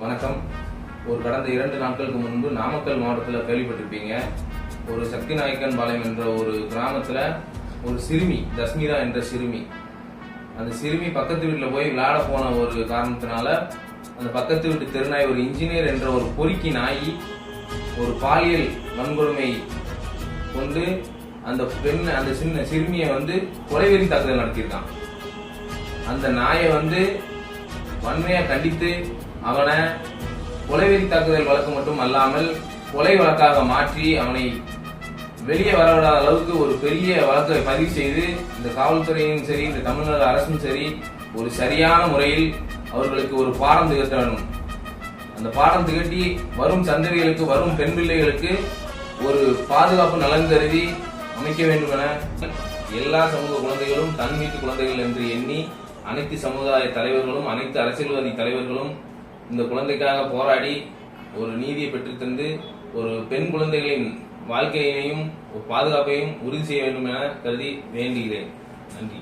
வணக்கம். ஒரு கடந்த இரண்டு நாட்களுக்கு முன்பு நாமக்கல் மாவட்டத்தில் கேள்விப்பட்டிருப்பீங்க. ஒரு சக்தி நாயக்கன் பாளையம் என்ற ஒரு கிராமத்தில் ஒரு சிறுமி தஸ்மிதா என்ற சிறுமி. அந்த சிறுமி பக்கத்து வீட்டில் போய் விளையாட போன ஒரு காரணத்தினால அந்த பக்கத்து வீட்டு தெருநாய் ஒரு இன்ஜினியர் என்ற ஒரு பொறுக்கி நாய் ஒரு பாலியல் வன்கொடுமை கொண்டு அந்த பெண் அந்த சின்ன சிறுமியை வந்து கொலைவெறி தாக்குதல் நடத்தியிருக்கான். அந்த நாயை வந்து வன்மையாக கண்டித்து அவனை கொலைவெறி தாக்குதல் வழக்கு மட்டும் அல்லாமல் கொலை வழக்காக மாற்றி அவனை வெளியே வரவிடாத அளவுக்கு ஒரு பெரிய வழக்கை பதிவு செய்து இந்த காவல்துறையும் சரி இந்த தமிழ்நாடு அரசும் சரி ஒரு சரியான முறையில் அவர்களுக்கு ஒரு பாடம் திகட்ட வேண்டும். அந்த பாடம் திகட்டி வரும் சந்ததிகளுக்கு வரும் பெண் பிள்ளைகளுக்கு ஒரு பாதுகாப்பு நலன் கருதி அமைக்க வேண்டும் என எல்லா சமூக குழந்தைகளும் தன் வீட்டு குழந்தைகள் என்று எண்ணி அனைத்து சமுதாய தலைவர்களும் அனைத்து அரசியல்வாதி தலைவர்களும் இந்த குழந்தைக்காக போராடி ஒரு நீதியை பெற்றுத்தந்து ஒரு பெண் குழந்தைகளின் வாழ்க்கையினையும் ஒரு பாதுகாப்பையும் உறுதி செய்ய வேண்டும் என கருதி வேண்டுகிறேன். நன்றி.